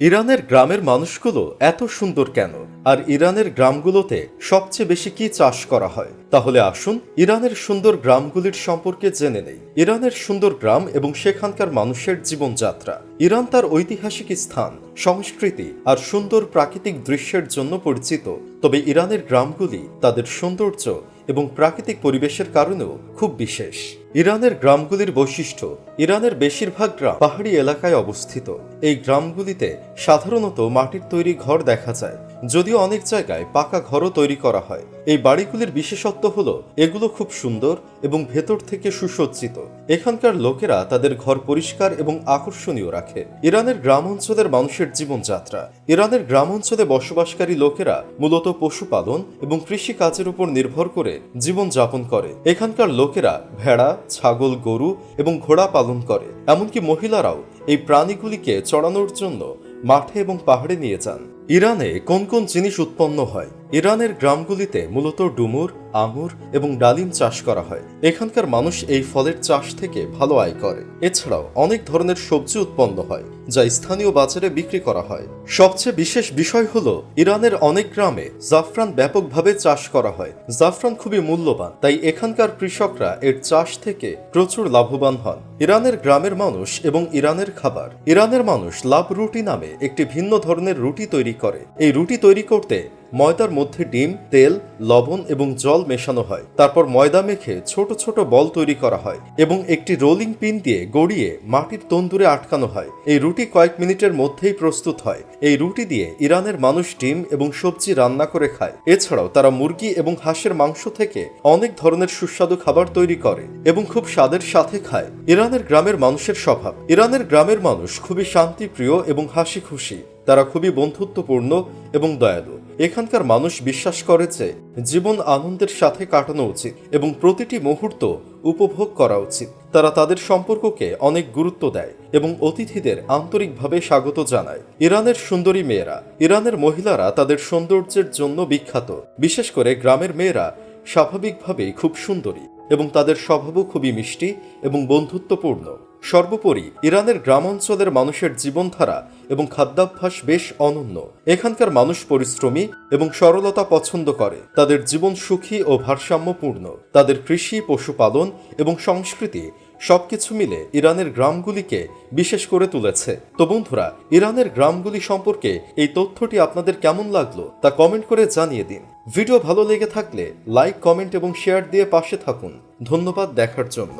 ইরানের গ্রামের মানুষগুলো এত সুন্দর কেন? আর ইরানের গ্রামগুলোতে সবচেয়ে বেশি কি চাষ করা হয়? তাহলে আসুন ইরানের সুন্দর গ্রামগুলির সম্পর্কে জেনে নেই। ইরানের সুন্দর গ্রাম এবং সেখানকার মানুষের জীবনযাত্রা। ইরান তার ঐতিহাসিক স্থান, সংস্কৃতি আর সুন্দর প্রাকৃতিক দৃশ্যের জন্য পরিচিত। তবে ইরানের গ্রামগুলি তাদের সৌন্দর্য এবং প্রাকৃতিক পরিবেশের কারণেও খুব বিশেষ। ইরানের গ্রামগুলির বৈশিষ্ট্য, ইরানের বেশিরভাগ গ্রাম পাহাড়ি এলাকায় অবস্থিত। এই গ্রামগুলিতে সাধারণত মাটির তৈরি ঘর দেখা যায়। যদিও অনেক জায়গায় পাকা ঘরও তৈরি করা হয়। এই বাড়িগুলির বিশেষত্ব হলো, এগুলো খুব সুন্দর এবং ভেতর থেকে সুসজ্জিত। এখানকার লোকেরা তাদের ঘর পরিষ্কার এবং আকর্ষণীয় রাখে। ইরানের গ্রাম অঞ্চলের মানুষের জীবনযাত্রা। ইরানের গ্রাম অঞ্চলে বসবাসকারী লোকেরা মূলত পশুপালন এবং কৃষি কাজের উপর নির্ভর করে জীবন যাপন করে। এখানকার লোকেরা ভেড়া, ছাগল, গরু এবং ঘোড়া পালন করে। এমনকি মহিলারাও এই প্রাণীগুলিকে চড়ানোর জন্য মাঠে এবং পাহাড়ে নিয়ে যান। ইরানে কোন কোন জিনিস উৎপন্ন হয়? ইরানের গ্রামগুলিতে মূলত ডুমুর, আঙুর এবং ডালিম চাষ করা হয়। এখানকার মানুষ এই ফলের চাষ থেকে ভালো আয় করে। এছাড়াও অনেক ধরনের সবজি উৎপন্ন হয়, যা স্থানীয় বাজারে বিক্রি করা হয়। সবচেয়ে বিশেষ বিষয় হলো, ইরানের অনেক গ্রামে জাফরান ব্যাপকভাবে চাষ করা হয়। জাফরান খুবই মূল্যবান, তাই এখানকার কৃষকরা এর চাষ থেকে প্রচুর লাভবান হন। ইরানের গ্রামের মানুষ এবং ইরানের খাবার। ইরানের মানুষ লাভ রুটি নামে একটি ভিন্ন ধরনের রুটি তৈরি করে। এই রুটি তৈরি করতে ময়দার মধ্যে ডিম, তেল, লবণ এবং জল মেশানো হয়। তারপর ময়দা মেখে ছোট ছোট বল তৈরি করা হয় এবং একটি রোলিং পিন দিয়ে গড়িয়ে মাটির তন্দুরে আটকানো হয়। এই রুটি কয়েক মিনিটের মধ্যেই প্রস্তুত হয়। এই রুটি দিয়ে ইরানের মানুষ ডিম এবং সবজি রান্না করে খায়। এছাড়াও তারা মুরগি এবং হাঁসের মাংস থেকে অনেক ধরনের সুস্বাদু খাবার তৈরি করে এবং খুব স্বাদের সাথে খায়। ইরানের গ্রামের মানুষের স্বভাব। ইরানের গ্রামের মানুষ খুবই শান্তিপ্রিয় এবং হাসি খুশি তারা খুবই বন্ধুত্বপূর্ণ এবং দয়ালু। এখানকার মানুষ বিশ্বাস করে যে জীবন আনন্দের সাথে কাটানো উচিত এবং প্রতিটি মুহূর্ত উপভোগ করা উচিত। তারা তাদের সম্পর্ককে অনেক গুরুত্ব দেয় এবং অতিথিদের আন্তরিকভাবে স্বাগত জানায়। ইরানের সুন্দরী মেয়েরা, ইরানের মহিলারা তাদের সৌন্দর্যের জন্য বিখ্যাত। বিশেষ করে গ্রামের মেয়েরা স্বাভাবিকভাবেই খুব সুন্দরী এবং তাদের স্বভাবও খুবই মিষ্টি এবং বন্ধুত্বপূর্ণ। সর্বোপরি ইরানের গ্রামাঞ্চলের মানুষের জীবনধারা এবং খাদ্যাভ্যাস বেশ অনন্য। এখানকার মানুষ পরিশ্রমী এবং সরলতা পছন্দ করে। তাদের জীবন সুখী ও ভারসাম্যপূর্ণ। তাদের কৃষি, পশুপালন এবং সংস্কৃতি সবকিছু মিলে ইরানের গ্রামগুলিকে বিশেষ করে তুলেছে। তো বন্ধুরা, ইরানের গ্রামগুলি সম্পর্কে এই তথ্যটি আপনাদের কেমন লাগল তা কমেন্ট করে জানিয়ে দিন। ভিডিও ভালো লেগে থাকলে লাইক, কমেন্ট এবং শেয়ার দিয়ে পাশে থাকুন। ধন্যবাদ দেখার জন্য।